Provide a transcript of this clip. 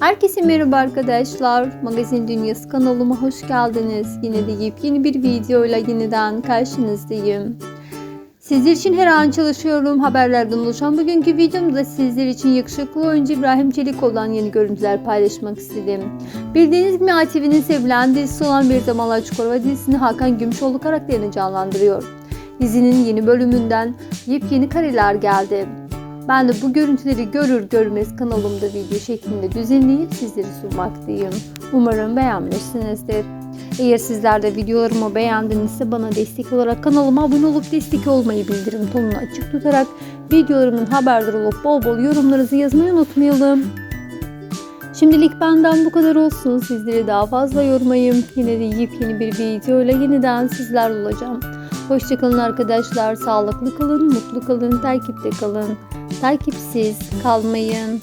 Herkese merhaba arkadaşlar. Magazin Dünyası kanalıma hoş geldiniz. Yine de yepyeni bir videoyla yeniden karşınızdayım. Sizler için her an çalışıyorum. Haberlerden oluşan bugünkü videomda sizler için yakışıklı oyuncu İbrahim Çelikoğlu'dan yeni görüntüler paylaşmak istedim. Bildiğiniz gibi ATV'nin sevilen dizisi olan Bir Zamanlar Çukurova dizisini Hakan Gümüşoğlu karakterini canlandırıyor. Dizinin yeni bölümünden yepyeni kareler geldi. Ben de bu görüntüleri görür görmez kanalımda video şeklinde düzenleyip sizlere sunmaktayım. Umarım beğenmişsinizdir. Eğer sizler de videolarımı beğendinizse bana destek olarak kanalıma abone olup destek olmayı bildirim tonunu açık tutarak videolarımın haberdar olup bol bol yorumlarınızı yazmayı unutmayalım. Şimdilik benden bu kadar olsun. Sizleri daha fazla yormayayım. Yine de yepyeni bir videoyla yeniden sizlerle olacağım. Hoşçakalın arkadaşlar. Sağlıklı kalın, mutlu kalın, takipte kalın. Takipsiz kalmayın.